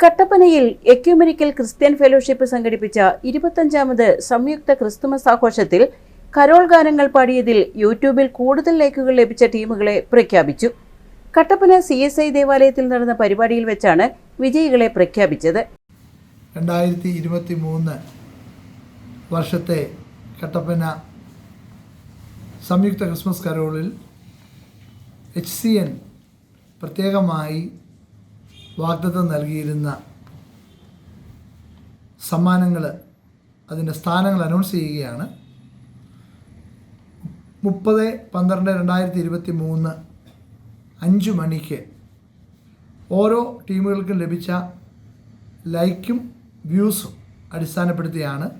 കട്ടപ്പനയിൽ ecumenical Christian fellowship സംഘടിപ്പിച്ച ഇരുപത്തഞ്ചാമത് സംയുക്ത ക്രിസ്തുമസ് ആഘോഷത്തിൽ കരോൾ ഗാനങ്ങൾ പാടിയതിൽ യൂട്യൂബിൽ കൂടുതൽ ലൈക്കുകൾ ലഭിച്ച ടീമുകളെ പ്രഖ്യാപിച്ചു. കട്ടപ്പന സി എസ് ഐ ദേവാലയത്തിൽ നടന്ന പരിപാടിയിൽ വെച്ചാണ് വിജയികളെ പ്രഖ്യാപിച്ചത്. രണ്ടായിരത്തി ഇരുപത്തി മൂന്ന് വർഷത്തെ കട്ടപ്പന സംയുക്ത ക്രിസ്മസ് കരോളിൽ എച്ച് സി എൻ പ്രത്യേകമായി വാഗ്ദത്തം നൽകിയിരുന്ന സമ്മാനങ്ങൾ അതിന്റെ സ്ഥാനങ്ങൾ അനൗൺസ് ചെയ്യുകയാണ്. മുപ്പത് പന്ത്രണ്ട് രണ്ടായിരത്തി ഇരുപത്തി മൂന്ന് അഞ്ച് മണിക്ക് ഓരോ ടീമുകൾക്കും ലഭിച്ച ലൈക്കും വ്യൂസും അടിസ്ഥാനപ്പെടുത്തിയാണ്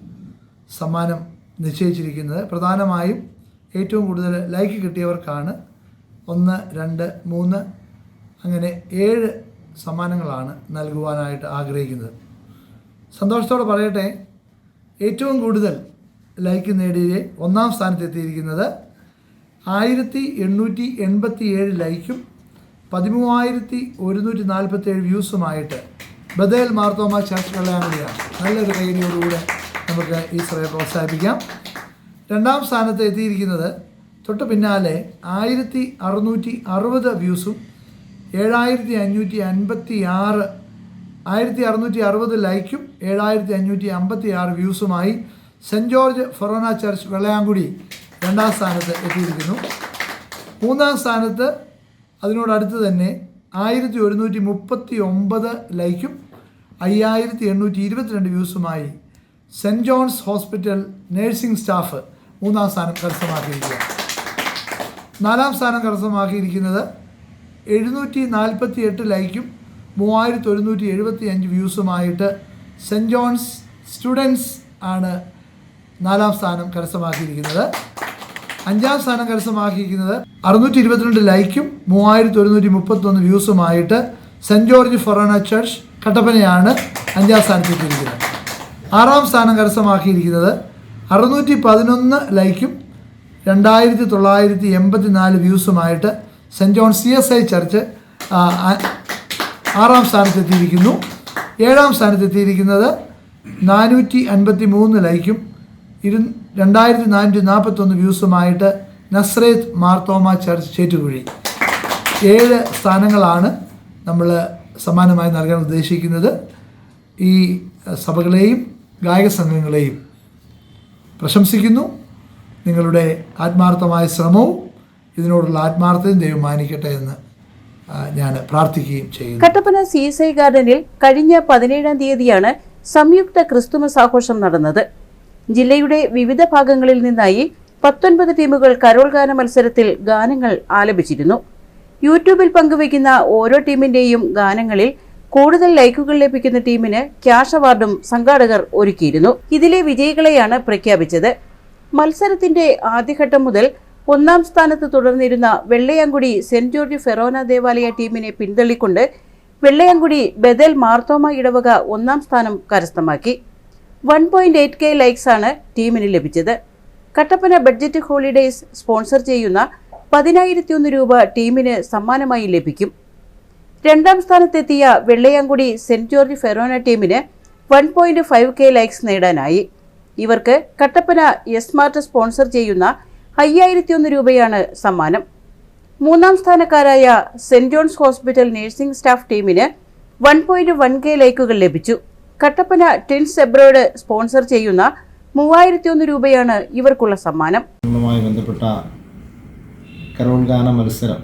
സമ്മാനം നിശ്ചയിച്ചിരിക്കുന്നത്. പ്രധാനമായും ഏറ്റവും കൂടുതൽ ലൈക്ക് കിട്ടിയവർക്കാണ് ഒന്ന് രണ്ട് മൂന്ന് അങ്ങനെ ഏഴ് സമ്മാനങ്ങളാണ് നൽകുവാനായിട്ട് ആഗ്രഹിക്കുന്നത്. സന്തോഷത്തോടെ പറയട്ടെ ഏറ്റവും കൂടുതൽ ലൈക്ക് നേടിയ ഒന്നാം സ്ഥാനത്തെത്തിയിരിക്കുന്നത് ആയിരത്തി എണ്ണൂറ്റി എൺപത്തി ഏഴ് ലൈക്കും പതിമൂവായിരത്തി ഒരുന്നൂറ്റി നാൽപ്പത്തി ഏഴ് വ്യൂസുമായിട്ട് ബദേൽ മാർത്തോമ ചർച്ച് കല്യാണിയാണ് നല്ലൊരു കൈനിയോടുകൂടെ നമുക്ക് ഈ സഭയെ പ്രോത്സാഹിപ്പിക്കാം. രണ്ടാം സ്ഥാനത്ത് എത്തിയിരിക്കുന്നത് തൊട്ട് പിന്നാലെ ആയിരത്തി അറുന്നൂറ്റി അറുപത് വ്യൂസും ഏഴായിരത്തി അഞ്ഞൂറ്റി അൻപത്തി ആറ് ആയിരത്തി അറുന്നൂറ്റി അറുപത് ലൈക്കും ഏഴായിരത്തി അഞ്ഞൂറ്റി അമ്പത്തി ആറ് വ്യൂസുമായി saint George forane church Vellayamkudy രണ്ടാം സ്ഥാനത്ത് എത്തിയിരിക്കുന്നു. മൂന്നാം സ്ഥാനത്ത് അതിനോടടുത്ത് തന്നെ ആയിരത്തി ഒരുന്നൂറ്റി മുപ്പത്തി ഒമ്പത് ലൈക്കും അയ്യായിരത്തി എണ്ണൂറ്റി ഇരുപത്തിരണ്ട് വ്യൂസുമായി Saint John's hospital nursing staff മൂന്നാം സ്ഥാനം കരസ്ഥമാക്കിയിരിക്കുകയാണ്. നാലാം സ്ഥാനം കരസ്ഥമാക്കിയിരിക്കുന്നത് എഴുന്നൂറ്റി നാൽപ്പത്തി എട്ട് ലൈക്കും മൂവായിരത്തി ഒരുന്നൂറ്റി എഴുപത്തി അഞ്ച് വ്യൂസുമായിട്ട് സെന്റ് ജോൺസ് സ്റ്റുഡൻസ് ആണ് നാലാം സ്ഥാനം കരസ്ഥമാക്കിയിരിക്കുന്നത്. അഞ്ചാം സ്ഥാനം കരസ്ഥമാക്കിയിരിക്കുന്നത് അറുന്നൂറ്റി ഇരുപത്തിരണ്ട് ലൈക്കും മൂവായിരത്തി ഒരുന്നൂറ്റി മുപ്പത്തൊന്ന് വ്യൂസുമായിട്ട് സെന്റ് ജോർജ് ഫൊറോണ ചർച്ച് കട്ടപ്പനയാണ് അഞ്ചാം സ്ഥാനത്തെത്തിയിരിക്കുന്നത്. ആറാം സ്ഥാനം കരസ്ഥമാക്കിയിരിക്കുന്നത് അറുന്നൂറ്റി പതിനൊന്ന് ലൈക്കും രണ്ടായിരത്തി തൊള്ളായിരത്തി എൺപത്തി നാല് വ്യൂസുമായിട്ട് Saint John C S I church ആറാം സ്ഥാനത്തെത്തിയിരിക്കുന്നു. ഏഴാം സ്ഥാനത്തെത്തിയിരിക്കുന്നത് നാനൂറ്റി അൻപത്തി മൂന്ന് ലൈക്കും ഇരു രണ്ടായിരത്തി നാനൂറ്റി നാൽപ്പത്തൊന്ന് വ്യൂസുമായിട്ട് നസ്രേത്ത് മാർത്തോമ ചർച്ച് ചേറ്റുകുഴി. ഏഴ് സ്ഥാനങ്ങളാണ് നമ്മൾ സമ്മാനമായി നൽകാൻ ഉദ്ദേശിക്കുന്നത്. ഈ സഭകളെയും ഗായക സംഘങ്ങളെയും പ്രശംസിക്കുന്നു. നിങ്ങളുടെ ആത്മാർത്ഥമായ ശ്രമവും ഇതിനോടുള്ള ആത്മാർത്ഥതയും ദൈവം മാനിക്കട്ടെ എന്ന് ഞാൻ പ്രാർത്ഥിക്കുകയും ചെയ്യുന്നു. കട്ടപ്പന സി എസ് ഐ ഗാർഡനിൽ കഴിഞ്ഞ പതിനേഴാം തീയതിയാണ് സംയുക്ത ക്രിസ്തുമസ് ആഘോഷം നടന്നത്. ജില്ലയുടെ വിവിധ ഭാഗങ്ങളിൽ നിന്നായി പത്തൊൻപത് ടീമുകൾ കരോൾ ഗാന മത്സരത്തിൽ ഗാനങ്ങൾ ആലപിച്ചിരുന്നു. യൂട്യൂബിൽ പങ്കുവയ്ക്കുന്ന ഓരോ ടീമിന്റെയും ഗാനങ്ങളിൽ കൂടുതൽ ലൈക്കുകൾ ലഭിക്കുന്ന ടീമിന് ക്യാഷ് അവാർഡും സംഘാടകർ ഒരുക്കിയിരുന്നു. ഇതിലെ വിജയികളെയാണ് പ്രഖ്യാപിച്ചത്. മത്സരത്തിന്റെ ആദ്യഘട്ടം മുതൽ ഒന്നാം സ്ഥാനത്ത് തുടർന്നിരുന്ന വെള്ളയാങ്കുടി സെന്റ് ജോർജ് ഫെറോന ദേവാലയ ടീമിനെ പിന്തള്ളിക്കൊണ്ട് വെള്ളയാങ്കുടി ബദൽ മാർത്തോമ ഇടവക ഒന്നാം സ്ഥാനം കരസ്ഥമാക്കി. One point eight K likes ആണ് ടീമിന് ലഭിച്ചത്. കട്ടപ്പന ബഡ്ജറ്റ് ഹോളിഡേയ്സ് സ്പോൺസർ ചെയ്യുന്ന പതിനായിരത്തി ഒന്ന് രൂപ ടീമിന് സമ്മാനമായി ലഭിക്കും. രണ്ടാം സ്ഥാനത്തെത്തിയ വെള്ളയാങ്കുടി സെന്റ് ജോർജ് ഫെറോന ടീമിന് one point five K likes നേടാനായി. ഇവർക്ക് കട്ടപ്പന എസ് മാർട്ട് സ്പോൺസർ ചെയ്യുന്ന അയ്യായിരത്തി ഒന്ന് രൂപയാണ് സമ്മാനം. മൂന്നാം സ്ഥാനക്കാരായ Saint John's hospital nursing staff ടീമിന് വൺ പോയിന്റ് വൺ കെ ലൈക്കുകൾ ലഭിച്ചു. കട്ടപ്പന ടിൻസ് എബ്രോഡ് സ്പോൺസർ ചെയ്യുന്ന മൂവായിരത്തി ഒന്ന് രൂപയാണ് ഇവർക്കുള്ള സമ്മാനം. ബന്ധപ്പെട്ട കരോൾ ഗാന മത്സരം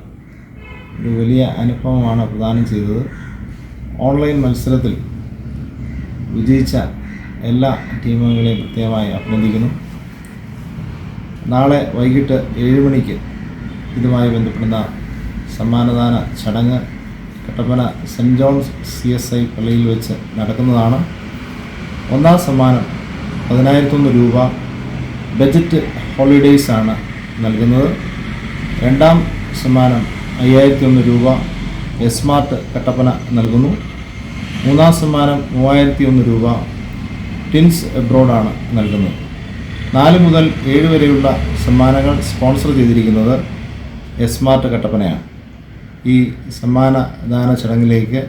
ഒരു വലിയ അനുഭവമാണ് പ്രദാനം ചെയ്തത്. ഓൺലൈൻ മത്സരത്തിൽ വിജയിച്ച എല്ലാ ടീമുകളെയും പ്രത്യേകമായി അഭിനന്ദിക്കുന്നു. നാളെ വൈകിട്ട് ഏഴ് മണിക്ക് ഇതുമായി ബന്ധപ്പെടുന്ന സമ്മാനദാന ചടങ്ങ് Kattappana Saint John's C S I പള്ളിയിൽ വെച്ച് നടക്കുന്നതാണ്. ഒന്നാം സമ്മാനം പതിനായിരത്തൊന്ന് രൂപ ബജറ്റ് ഹോളിഡേയ്സ് ആണ് നൽകുന്നത്. രണ്ടാം സമ്മാനം അയ്യായിരത്തി രൂപ എസ്മാർട്ട് കട്ടപ്പന നൽകുന്നു. മൂന്നാം സമ്മാനം മൂവായിരത്തി ഒന്ന് രൂപ ടിൻസ് എബ്രോഡാണ് നൽകുന്നത്. നാല് മുതൽ ഏഴ് വരെയുള്ള സമ്മാനങ്ങൾ സ്പോൺസർ ചെയ്തിരിക്കുന്നത് എസ്മാർട്ട് കട്ടപ്പനയാണ്. ഈ സമ്മാനദാന ചടങ്ങിലേക്ക്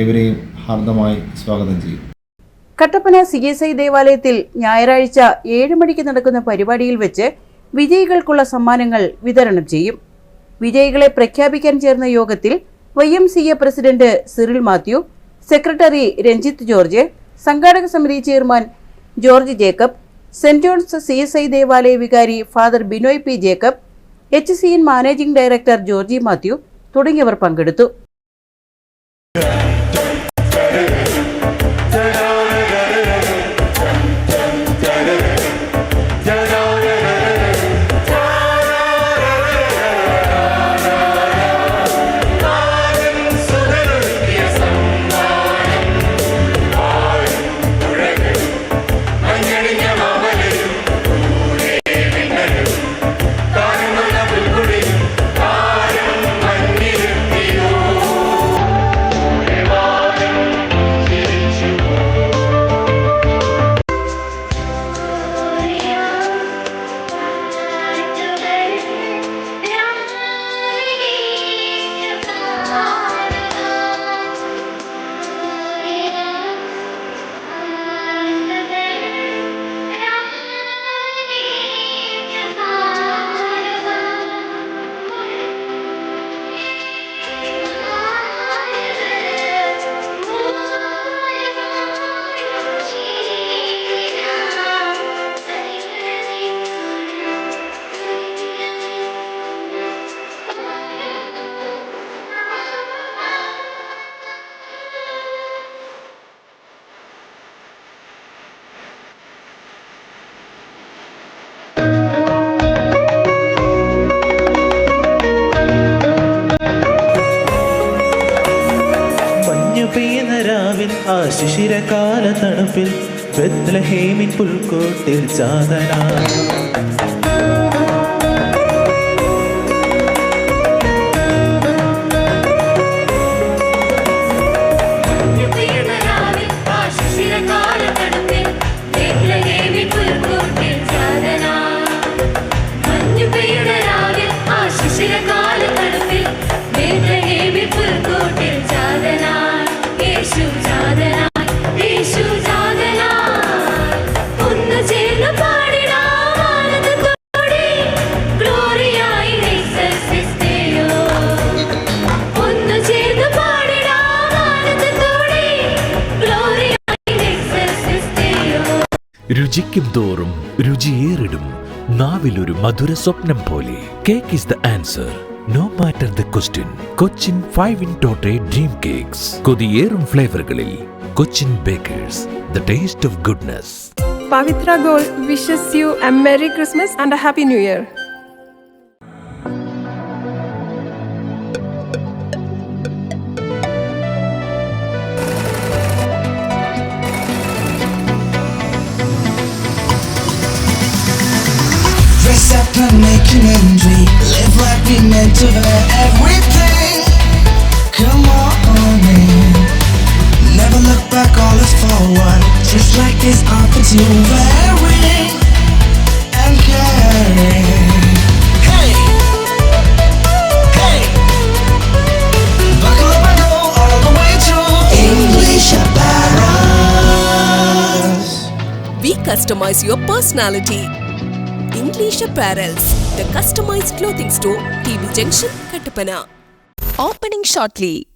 ഏവരെയും ഹാർദമായി സ്വാഗതം ചെയ്യും. കട്ടപ്പന സി എസ് ഐ ദേവാലയത്തിൽ ഞായറാഴ്ച ഏഴ് മണിക്ക് നടക്കുന്ന പരിപാടിയിൽ വെച്ച് വിജയികൾക്കുള്ള സമ്മാനങ്ങൾ വിതരണം ചെയ്യും. വിജയികളെ പ്രഖ്യാപിക്കാൻ ചേർന്ന യോഗത്തിൽ Y M C A president Cyril Mathew secretary Ranjith George സംഘാടക സമിതി chairman George Jacob Saint John's C S I ദേവാലയ വികാരി father Binoy P Jacob H C N managing director Georgy Mathew തുടങ്ങിയവർ പങ്കെടുത്തു. ശിശിരകാല തണുപ്പിൽ ബെത്ലഹേമിൻ പുൽക്കോട്ടിൽ ചാതന. രുചിക്കും തോറും രുചിയേറിടും നാവിലൊരു മധുര സ്വപ്നം പോലെ. Cake is the answer no matter the question Cochin five in tote dream cakes കൊതിയേറും ഫ്ലേവറുകളിൽ Cochin bakers the taste of goodness Pavitra gold wishes you a merry Christmas and a happy new Year. Dress up and make an entry. Live like we meant to everything. Come on in. Never look back, forward. Just like this and customize your personality. English Apparels, the customized clothing store, TB Junction, Kattapana. Opening shortly.